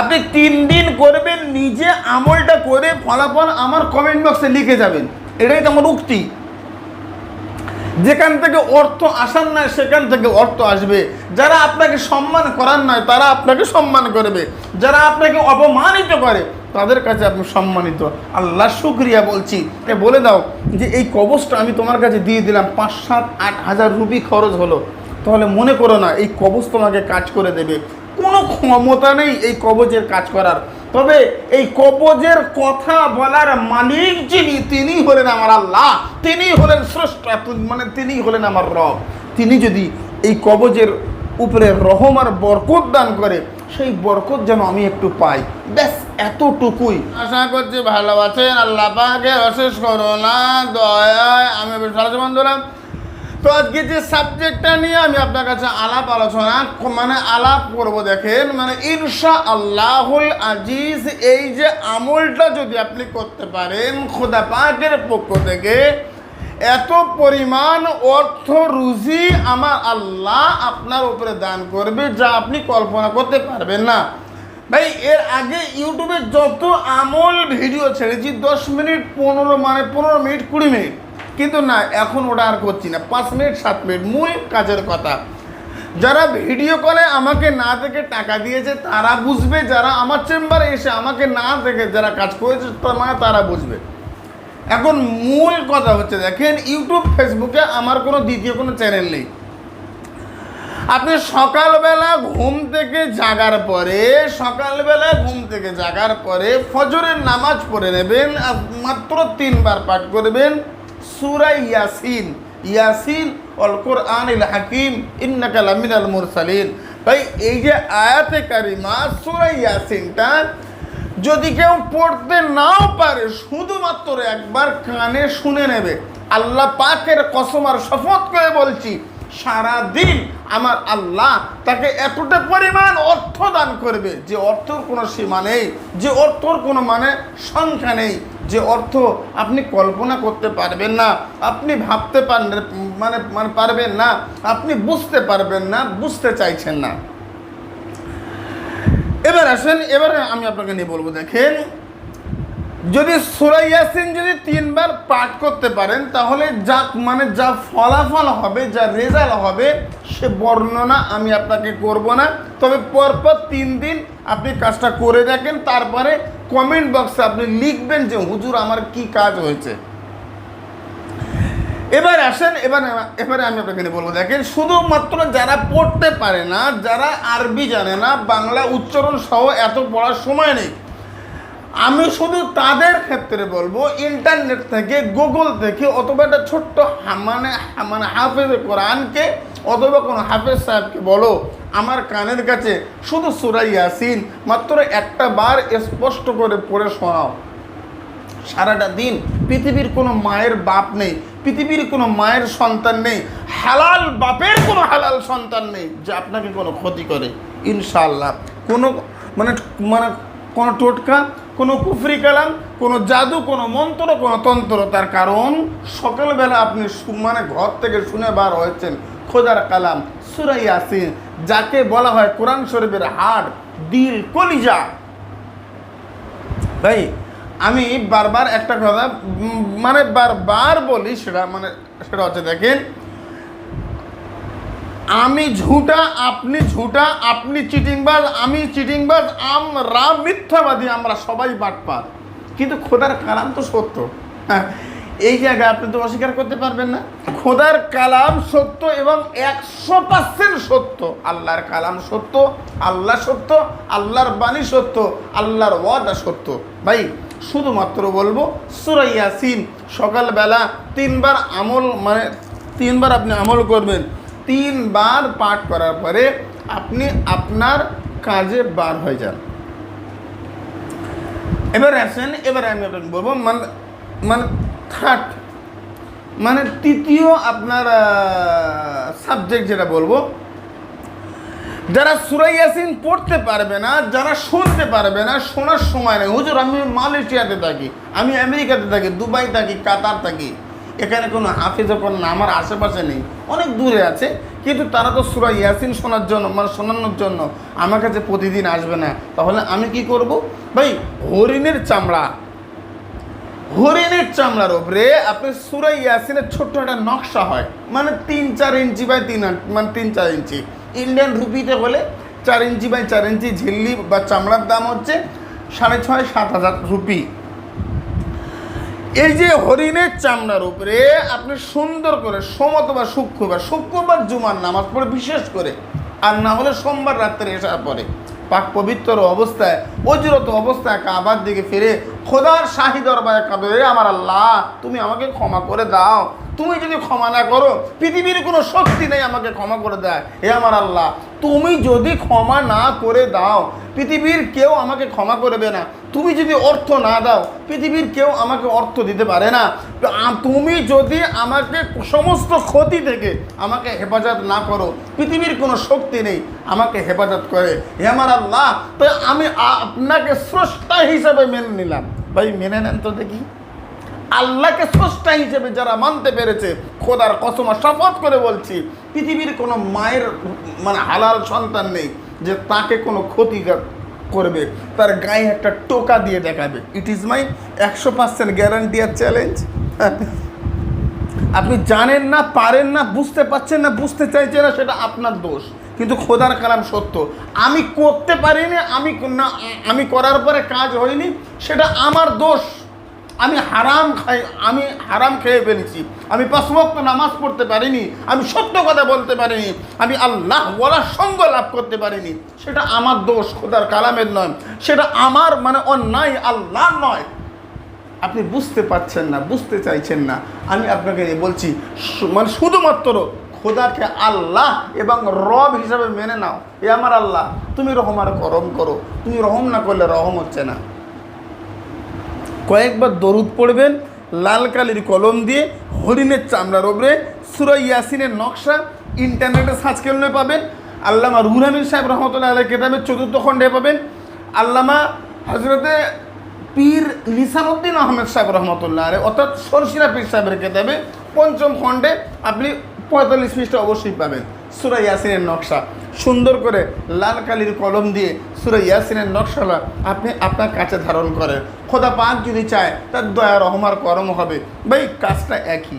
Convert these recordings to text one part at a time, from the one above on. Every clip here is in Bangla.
আপনি তিন দিন করবেন, নিজে আমলটা করে ফলাফল আমার কমেন্ট বক্সে লিখে যাবেন। এটাই তো আমার উক্তি। যেখান থেকে অর্থ আসার নয়, সেখান থেকে অর্থ আসবে। যারা আপনাকে সম্মান করার নয়, তারা আপনাকে সম্মান করবে। যারা আপনাকে অপমানিত করে, তাদের কাছে আপনি সম্মানিত। আল্লাহ শুক্রিয়া বলছি। এ বলে দাও যে এই কবচটা আমি তোমার কাছে দিয়ে দিলাম, পাঁচ, সাত, আট হাজার রুপি খরচ হলো। তাহলে মনে করো না, এই কবচ তোমাকে কাজ করে দেবে। কোনো ক্ষমতা নেই এই কবজের কাজ করার। তবে এই কবজের কথা বলার মালিক যিনি, তিনি হলেন আমার আল্লাহ, তিনি হলেন স্রষ্টা মানে তিনি হলেন আমার রব। তিনি যদি এই কবজের উপরে রহম আর বরকত দান করে, সেই বরকত যেন আমি একটু পাই। ব্যাস, এতটুকুই। আশা করছি ভালো আছেন। আল্লাহ পাকে অশেষ করো না দয়ায় আমি সারা বন্ধুরা। তো আজকে যে সাবজেক্টটা নিয়ে আমি আপনার কাছে আলাপ আলোচনা মানে আলাপ করব দেখেন মানে ইনশা আল্লাহুল আজিজ, এই যে আমলটা যদি আপনি করতে পারেন, খোদা পাকের পক্ষ থেকে এত পরিমাণ অর্থ, রুজি আমার আল্লাহ আপনার উপরে দান করবে যা আপনি কল্পনা করতে পারবেন না। ভাই, এর আগে ইউটিউবে যত আমল ভিডিও ছেড়েছি, দশ মিনিট, পনেরো মানে পনেরো মিনিট, কুড়ি মিনিট কিন্তু না, এখন ওটা আর করছি না। পাঁচ মিনিট, সাত মিনিট, মূল কাজের কথা। যারা ভিডিও কলে আমাকে না দেখে টাকা দিয়েছে, তারা বুঝবে। যারা আমার চেম্বারে এসে আমাকে না দেখে যারা কাজ করেছে তার মানে তারা বুঝবে। এখন মূল কথা হচ্ছে, দেখেন, ইউটিউব, ফেসবুকে আমার কোনো দ্বিতীয় কোনো চ্যানেল নেই। আপনি সকালবেলা ঘুম থেকে জাগার পরে, সকালবেলা ঘুম থেকে জাগার পরে ফজরের নামাজ পড়ে নেবেন মাত্র তিনবার পাঠ করবেন। সুরা ইয়াসিন। ইয়াসিন অল কোরআন ইল হাকিম, ইন্নাকা লামিনাল মুরসালিন। ভাই, এই যে আয়াতে কারিমা, সুরা ইয়াসিনটা যদি কেউ পড়তে নাও পারে, শুধুমাত্র একবার কানে শুনে নেবে। আল্লাহ পাকের কসম আর শপথ করে বলছি সারা দিন আমার আল্লাহ তাকে এতটা পরিমাণ অর্থ দান করবে, যে অর্থর কোনো সীমা নেই, যে অর্থর কোনো মানে সংখ্যা নেই। যে অর্থ আপনি কল্পনা করতে পারবেন না, আপনি ভাবতে পারেন মানে মানে পারবেন না, আপনি বুঝতে পারবেন না, বুঝতে চাইছেন না। এবার আসেন, এবারে আমি আপনাকে নিয়ে বলব, দেখেন, যদি সুরা ইয়াসিন যদি তিনবার পাঠ করতে পারেন, তাহলে যা মানে যা ফলাফল হবে, যা রেজাল্ট হবে, সে বর্ণনা আমি আপনাকে করব না। তবে পরপর তিন দিন আপনি কাজটা করে দেখেন, তারপরে কমেন্ট বক্সে আপনি লিখবেন যে, হুজুর, আমার কি কাজ হয়েছে? এবার আসেন, এবার এবারে আমি আপনাকে বলব, দেখেন, শুধুমাত্র যারা পড়তে পারে না, যারা আরবি জানে না, বাংলা উচ্চারণ সহ এত পড়ার সময় নেই, আমি শুধু তাদের ক্ষেত্রে বলব ইন্টারনেট থেকে গুগল থেকে, অথবা একটা ছোট্ট মানে মানে হাফেজ কোরআনকে অথবা কোনো হাফেজ সাহেবকে বলো, আমার কানের কাছে শুধু সুরাই ইয়াসিন, মাত্র একটা বার স্পষ্ট করে পড়ে শোনাও। সারাটা দিন পৃথিবীর কোনো মায়ের বাপ নেই, পৃথিবীর কোনো মায়ের সন্তান নেই, হালাল বাপের কোনো হালাল সন্তান নেই যে আপনাকে কোনো ক্ষতি করে। ইনশাল্লাহ কোনো মানে মানে কোনো টোটকা, কোনো কুফরি কালাম, কোনো জাদু, কোনো মন্ত্র, কোনো তন্ত্র, তার কারণ সকালবেলা আপনি মানে ঘর থেকে শুনে বার হয়েছেন। খোদার কালাম সুরাই আসিন যাকে বলা হয় কোরআন শরীফের হাড় দিল কলিজা। ভাই, আমি বারবার একটা কথা মানে বারবার বলি সেটা মানে সেটা হচ্ছে দেখেন, আমি ঝুটা, আপনি ঝুটা, আপনি চিটিংবাজ, আমি চিটিংবাজ, আমরা মিথ্যাবাদী, আমরা সবাই বাটপার। কিন্তু খোদার কালাম তো সত্য। হ্যাঁ এই জায়গায় আপনি তো অস্বীকার করতে পারবেন না। খোদার কালাম সত্য এবং একশো পার্সেন্ট সত্য। আল্লাহর কালাম সত্য, আল্লাহ সত্য, আল্লাহর বাণী সত্য, আল্লাহর ওয়াদা সত্য। ভাই, শুধুমাত্র বলব সুরাইয়াসিন সকালবেলা তিনবার আমল মানে তিনবার আপনি আমল করবেন। তিনবার পাঠ করার পরে আপনি আপনার কাজে বার হয়ে যান। এবার আসেন, এবারে আমি বলব মানে মানে থার্ড। মানে তৃতীয় আপনার সাবজেক্ট যেটা বলব। যারা সুরাই ইয়াসিন পড়তে পারবে না, যারা শুনতে পারবে না, শোনার সময় নেই। হুজুর, আমি মালয়েশিয়াতে থাকি, আমি আমেরিকাতে থাকি, দুবাই থাকি, কাতার থাকি। এখানে কোনো হাফিজ না, আমার আশেপাশে নেই। অনেক দূরে আছে, কিন্তু তারা তো সুরা ইয়াসিন শোনার জন্য মানে শোনানোর জন্য আমার কাছে প্রতিদিন আসবে না। তাহলে আমি কি করব? ভাই, হরিণের চামড়া। হরিণের চামড়ার উপরে আপনি সুরাই ইয়াসিনের ছোট্ট একটা নকশা হয়। মানে তিন, চার ইঞ্চি বাই তিন মানে তিন, চার ইঞ্চি। ইন্ডিয়ান রুপিতে হলে চার ইঞ্চি বাই চার ইঞ্চি ঝিল্লি বা চামড়ার দাম হচ্ছে সাড়ে ছয়, সাত হাজার রুপি। এই যে হরিণের চামড়ার উপরে আপনি সুন্দর করে সমত বা শুক্রবার শুক্রবার জুমার নামাজ পড়ে বিশেষ করে। আর না হলে সোমবার রাত্রে এসার পরে পাক পবিত্র অবস্থায়, অজিরত অবস্থায় কাবার দিকে ফিরে খোদার শাহি দরবারে কাঁদে আমার আল্লাহ তুমি আমাকে ক্ষমা করে দাও। তুমি যদি ক্ষমা না করো, পৃথিবীর কোনো শক্তি নেই আমাকে ক্ষমা করে দেয়। হে আমার আল্লাহ, তুমি যদি ক্ষমা না করে দাও, পৃথিবীর কেউ আমাকে ক্ষমা করবে না। তুমি যদি অর্থ না দাও, পৃথিবীর কেউ আমাকে অর্থ দিতে পারে না। তুমি যদি আমাকে সমস্ত ক্ষতি থেকে আমাকে হেফাজত না করো, পৃথিবীর কোনো শক্তি নেই আমাকে হেফাজত করে। হে আমার আল্লাহ তো আমি আপনাকে স্রষ্টা হিসাবে মেনে নিলাম। ভাই, মেনে নেন তো দেখি। আল্লাহকে স্রষ্টা হিসেবে যারা মানতে পেরেছে, খোদার কসমা শপথ করে বলছি, পৃথিবীর কোনো মায়ের মানে হালাল সন্তান নেই যে তাকে কোনো ক্ষতি করবে। তার গায়ে একটা টোকা দিয়ে দেখাবে। ইট ইজ মাই একশো পার্সেন্ট গ্যারান্টি আর চ্যালেঞ্জ আপনি জানেন না, পারেন না, বুঝতে পারছেন না, বুঝতে চাইছেন না, সেটা আপনার দোষ। কিন্তু খোদার কালাম সত্য। আমি করতে পারিনি, আমি না, আমি করার পরে কাজ হয়নি, সেটা আমার দোষ। আমি হারাম খাই, আমি হারাম খেয়ে ফেলেছি। আমি পাঁচমক্ত নামাজ পড়তে পারিনি, আমি সত্য কথা বলতে পারিনি, আমি আল্লাহ বলার সঙ্গ লাভ করতে পারিনি। সেটা আমার দোষ, খোদার কালামের নয়। সেটা আমার মানে অন্যায় আল্লাহ নয়। আপনি বুঝতে পারছেন না, বুঝতে চাইছেন না। আমি আপনাকে বলছি মানে শুধুমাত্র খোদাকে আল্লাহ এবং রব হিসাবে মেনে নাও। এ আমার আল্লাহ, তুমি রহম আর করম করো। তুমি রহম না করলে রহম হচ্ছে না। কয়েকবার দরুদ পড়বেন, লাল কালির কলম দিয়ে, হরিণের চামড়ার ওপরে, সুরা ইয়াসিনের নকশা, ইন্টারনেটে সার্চ করলে পাবেন। আল্লামা রুহুল সাহেব রহমতুল্লাহ আলাই কেতাবের চতুর্থ খণ্ডে পাবেন। আল্লামা হজরতে পীর নিসামুদ্দিন আহমেদ সাহেব রহমতুল্লাহ আলাই অর্থাৎ সরসিরা পীর সাহেবের কেতাবে, পঞ্চম খণ্ডে আপনি পঁয়তাল্লিশ পৃষ্ঠা অবশ্যই পাবেন, সুরা ইয়াসিনের নকশা। সুন্দর করে লাল কালির কলম দিয়ে সুরা ইয়াসিনের নকশালা আপনি আপনার কাছে ধারণ করেন খোদা পাক যদি চায়, তার দয়া রহমার করম হবে। ভাই, কাজটা একই।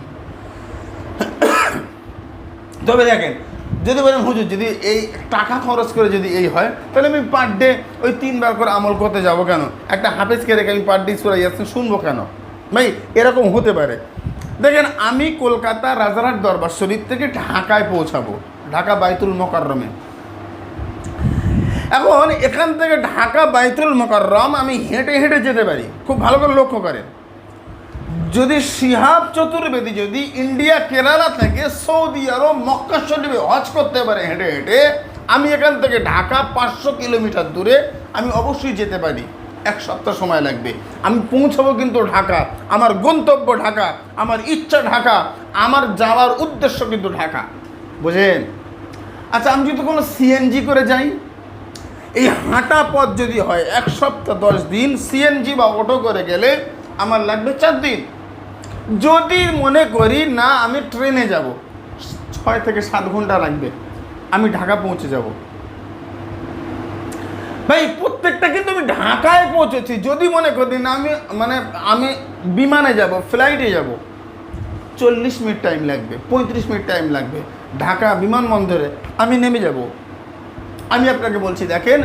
তবে দেখেন, যদি বলেন, হুজুর, যদি এই টাকা খরচ করে যদি এই হয়, তাহলে আমি পার ডে ওই তিনবার করে আমল করতে যাব কেন? একটা হাফেজকে রেখে আমি পার ডে সুরা ইয়াসিন শুনব কেন? ভাই, এরকম হতে পারে। দেখেন, আমি কলকাতা রাজারহাট দরবার শরীফ থেকে ঢাকায় পৌঁছাবো। ঢাকা বাইতুল মোকাররমে। এখন এখান থেকে ঢাকা বাইতুল মোকাররম আমি হেঁটে হেঁটে যেতে পারি, খুব ভালো করে লক্ষ্য করেন। যদি শিহাব চতুর্বেদী যদি ইন্ডিয়া, কেরালা থেকে সৌদি আরব, মক্কা শরীফে হজ করতে পারে হেঁটে হেঁটে, আমি এখান থেকে ঢাকা পাঁচশো কিলোমিটার দূরে আমি অবশ্যই যেতে পারি। এক সপ্তাহ সময় লাগবে। আমি পৌঁছাবো কিন্তু ঢাকা। আমার গন্তব্য ঢাকা। আমার ইচ্ছা ঢাকা। আমার যাওয়ার উদ্দেশ্য কিন্তু ঢাকা। বুঝেন আচ্ছা আমি যদি কোনো সিএনজি করে যাই, এই হাঁটা পথ যদি হয়, এক সপ্তাহ দশ দিন সিএনজি বা অটো করে গেলে আমার লাগবে চার দিন। যদি মনে করি, না, আমি ট্রেনে যাব, ছয় থেকে সাত ঘণ্টা লাগবে, আমি ঢাকা পৌঁছে যাব। ভাই, প্রত্যেকটা কিন্তু আমি ঢাকায় পৌঁছেছি। যদি মনে করি, না, আমি মানে আমি বিমানে যাব, ফ্লাইটে যাব। চল্লিশ মিনিট টাইম লাগবে, পঁয়ত্রিশ মিনিট টাইম লাগবে। ঢাকা বিমানবন্দরে আমি নেমে যাব। আমি আপনাকে বলছি, দেখেন,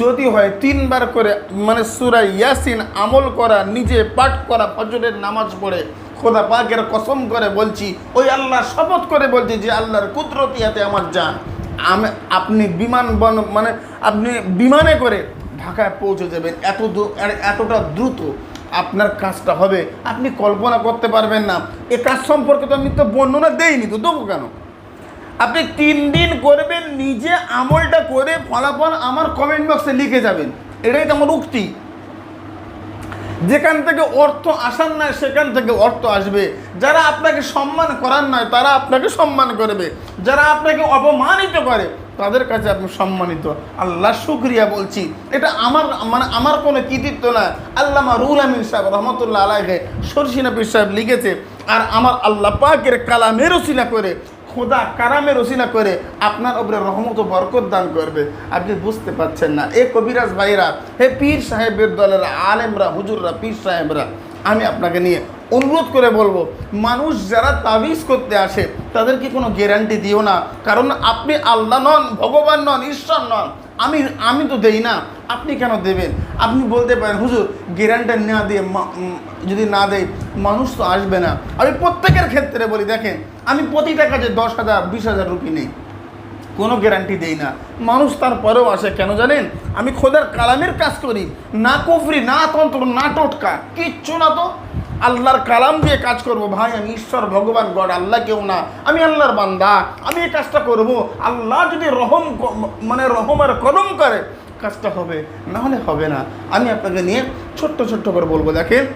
যদি হয় তিনবার করে মানে সুরা ইয়াসিন আমল করা, নিজে পাঠ করা, ফজরের নামাজ পড়ে, খোদা পাকের কসম করে বলছি, ওই আল্লাহ শপথ করে বলছি যে আল্লাহর কুদরতিয়াতে আমার যান আমি, আপনি বিমান বন মানে আপনি বিমানে করে ঢাকায় পৌঁছে যাবেন, এত এতটা দ্রুত। আপনার কাজটা হবে, আপনি কল্পনা করতে পারবেন না। এ কাজ সম্পর্কে তো আমি তো বর্ণনা দেইনি, তো দেবো কেন? আপনি তিন দিন করবেন, নিজে আমলটা করে ফলাফল আমার কমেন্ট বক্সে লিখে যাবেন। এটাই তো আমার উক্তি। যেখান থেকে অর্থ আসার নয়, সেখান থেকে অর্থ আসবে। যারা আপনাকে সম্মান করার নয়, তারা আপনাকে সম্মান করবে। যারা আপনাকে অপমানিত করে তাদের কাছে আপনি সম্মানিত। আল্লাহ শুক্রিয়া বলছি। এটা আমার মানে আমার কোনো কৃতিত্ব না। আল্লামা রুল আমিন সাহেব রহমতুল্লাহ আলাহে সরসিনা পীর সাহেব লিখেছে, আর আমার আল্লাহ পাকের কালামের রসিনা করে, খোদা কারামের রসিনা করে, আপনার ওপরে রহমত ও বরকত দান করবে। আপনি বুঝতে পারছেন না। এ কবিরাজ ভাইরা, হে পীর সাহেবের দলের আলেমরা, হুজুররা, পীর সাহেবরা, আমি আপনাকে নিয়ে অনুরোধ করে বলব, মানুষ যারা তাবিজ করতে আসে, তাদেরকে কোনো গ্যারান্টি দিও না। কারণ আপনি আল্লাহ নন, ভগবান নন, ঈশ্বর নন। আমি আমি তো দেই না, আপনি কেন দেবেন? আপনি বলতে পারেন, হুজুর গ্যারান্টি না দিয়ে যদি না দেয় মানুষ তো আসবে না। আমি প্রত্যেকের ক্ষেত্রে বলি, দেখেন, আমি প্রতিটা কাজে দশ হাজার, বিশ হাজার রুপি নেই, কোনো গ্যারান্টি দেই না। মানুষ তারপরেও আসে, কেন জানেন? আমি খোদার কালামের কাজ করি, না কফরি, না তন্ত্র, না টোটকা, কিচ্ছু না তো আল্লাহর কালাম দিয়ে কাজ করব। ভাই, আমি ঈশ্বর, ভগবান, গড, আল্লাহ কেউ না। আমি আল্লাহর বান্দা। আমি এই কাজটা করব। আল্লাহ যদি রহম মানে রহমের কলম করে, কাজটা হবে। না হলে হবে না। আমি আপনাকে নিয়ে ছোট্ট ছোট্ট করে বলব, দেখেন,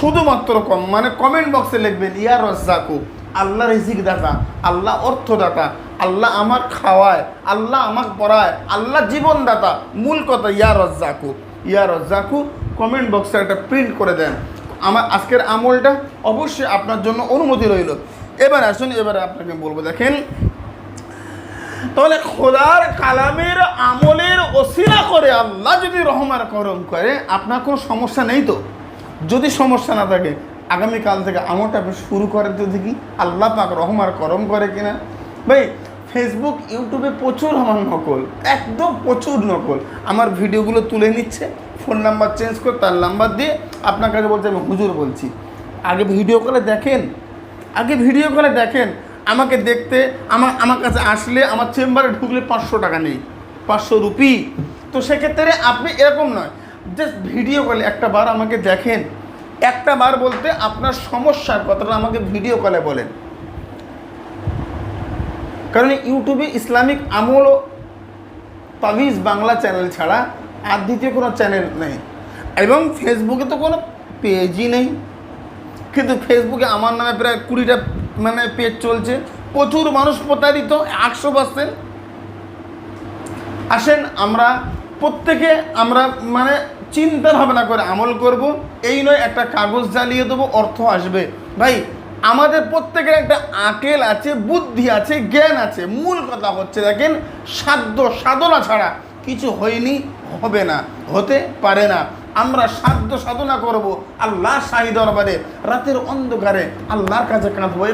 শুধুমাত্র কম মানে কমেন্ট বক্সে লিখবেন, ইয়া রজ্জাকু, আল্লাহ রিজিক দাতা আল্লাহ অর্থদাতা, আল্লাহ আমার খাওয়ায়, আল্লাহ আমাকে পড়ায়, আল্লাহ জীবনদাতা, মূল কথা, ইয়া রজ্জাকু ইয়া রজ্জাকু কমেন্ট বক্সে একটা প্রিন্ট করে দেন। আমার আজকের আমলটা অবশ্যই আপনার জন্য অনুমতি রইল। এবার আসুন, এবারে আপনাকে বলব, দেখেন। তাহলে খোদার কালামের আমলের ওসিলা করে আল্লাহ যদি রহমার করম করে, আপনার কোনো সমস্যা নেই তো? যদি সমস্যা না থাকে, আগামীকাল থেকে আমলটা আপনি শুরু করেন তো দেখি, আল্লাহ পাক রহমার করম করে কিনা? ভাই ফেসবুক ইউটিউবে প্রচুর আমার নকল, একদম প্রচুর নকল। আমার ভিডিওগুলো তুলে নিচ্ছে। ফোন নাম্বার চেঞ্জ করে তার নাম্বার দিয়ে আপনার কাছে বলছে, আমি হুজুর বলছি। আগে ভিডিও কলে দেখেন, আগে ভিডিও কলে দেখেন, আমাকে দেখতে, আমার আমার কাছে আসলে আমার চেম্বারে ঢুকলে পাঁচশো টাকা নেই, পাঁচশো রুপি। তো সেক্ষেত্রে আপনি এরকম নয় জাস্ট ভিডিও কলে একটা বার আমাকে দেখেন। একটা বার বলতে আপনার সমস্যার কথাটা আমাকে ভিডিও কলে বলেন। কারণ ইউটিউবে ইসলামিক আমল ও তাবিজ বাংলা চ্যানেল ছাড়া আর দ্বিতীয় কোনো চ্যানেল নেই। এবং ফেসবুকে তো কোনো পেজই নেই। কিন্তু ফেসবুকে আমার নামে প্রায় কুড়িটা মানে পেজ চলছে। প্রচুর মানুষ প্রতারিত একশো পার্সেন্ট আসেন আমরা প্রত্যেকে আমরা মানে চিন্তা ভাবনা করে আমল করব। এই নয় একটা কাগজ জ্বালিয়ে দেবো অর্থ আসবে। ভাই আমাদের প্রত্যেকের একটা আকেল আছে বুদ্ধি আছে জ্ঞান আছে। মূল কথা হচ্ছে দেখেন সাধ্য সাধনা ছাড়া কিছু হয়নি। হবে না, হতে পারে না। আমরা সাধ্য সাধনা করব আল্লাহ শাহী দরবারে। রাতের অন্ধকারে আল্লাহর কাছে কাঁদবো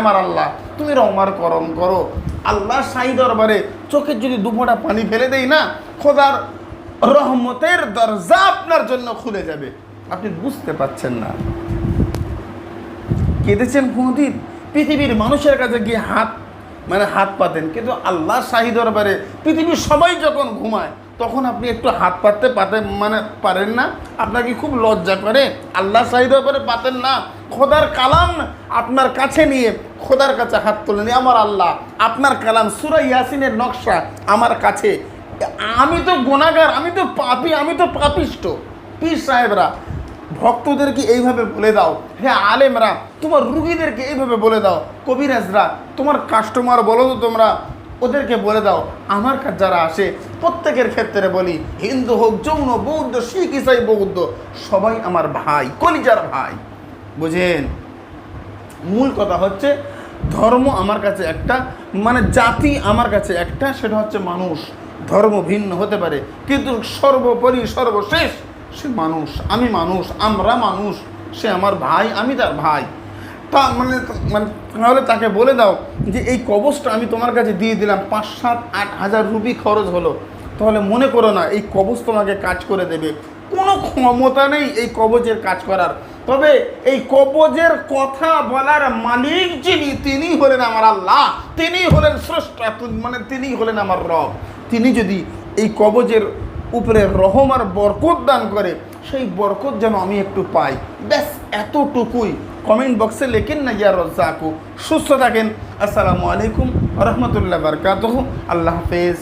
আমার আল্লাহ, তুমি রমার করম করো। আল্লাহ শাহী দরবারে চোখের যদি দুপোটা পানি ফেলে দেই না, খোদার রহমতের দরজা আপনার জন্য খুলে যাবে। আপনি বুঝতে পাচ্ছেন না। কেঁদেছেন কোনোদিন? পৃথিবীর মানুষের কাছে গিয়ে হাত মানে হাত পাতেন, কিন্তু আল্লাহ শাহী দরবারে পৃথিবীর সবাই যখন ঘুমায় তখন আপনি একটু হাত পাততে পাতে মানে পারেন না। আপনার কি খুব লজ্জা করে। আল্লাহ শাহী দরবারে পাতেন না। খোদার কালাম আপনার কাছে নিয়ে, খোদার কাছে হাত তুলে নিয়ে, আমার আল্লাহ, আপনার কালাম, সুরা ইয়াসিনের নকশা আমার কাছে। আমি তো গোনাগার আমি তো পাপি, আমি তো পাপিষ্ট। পীর সাহেবরা, ভক্তদেরকে এইভাবে বলে দাও। হ্যাঁ আলেমরা, তোমার রুগীদেরকে এইভাবে বলে দাও। কবিরাজরা, তোমার কাস্টমার বলো তো তোমরা ওদেরকে বলে দাও, আমার কাছে যারা আসে, প্রত্যেকের ক্ষেত্রে বলি, হিন্দু হোক, যৌন, বৌদ্ধ, শিখ, ইসাই, বৌদ্ধ, সবাই আমার ভাই, কলিজার ভাই। বুঝেন? মূল কথা হচ্ছে, ধর্ম আমার কাছে একটা মানে জাতি আমার কাছে একটা, সেটা হচ্ছে মানুষ। ধর্ম ভিন্ন হতে পারে, কিন্তু সর্বোপরি, সর্বশেষ সে মানুষ। আমি মানুষ, আমরা মানুষ, সে আমার ভাই, আমি তার ভাই। তা মানে মানে তাহলে তাকে বলে দাও যে এই কবচটা আমি তোমার কাছে দিয়ে দিলাম, পাঁচ, সাত, আট হাজার রুপি খরচ হলো। তাহলে মনে করো না, এই কবচ তোমাকে কাজ করে দেবে। কোনো ক্ষমতা নেই এই কবচের কাজ করার। তবে এই কবজের কথা বলার মালিক যিনি, তিনি হলেন আমার আল্লাহ, তিনি হলেন স্রষ্টা মানে তিনি হলেন আমার রব। তিনি যদি এই কবজের উপরে রহম আর বরকত দান করে, সেই বরকত যেন আমি একটু পাই। ব্যাস, এতটুকুই। কমেন্ট বক্সে লেখেন না ইয়া রজ্জাকু সুস্থ থাকেন। আসসালামু আলাইকুম রহমতুল্লাহ বারকাত আল্লাহ হাফেজ।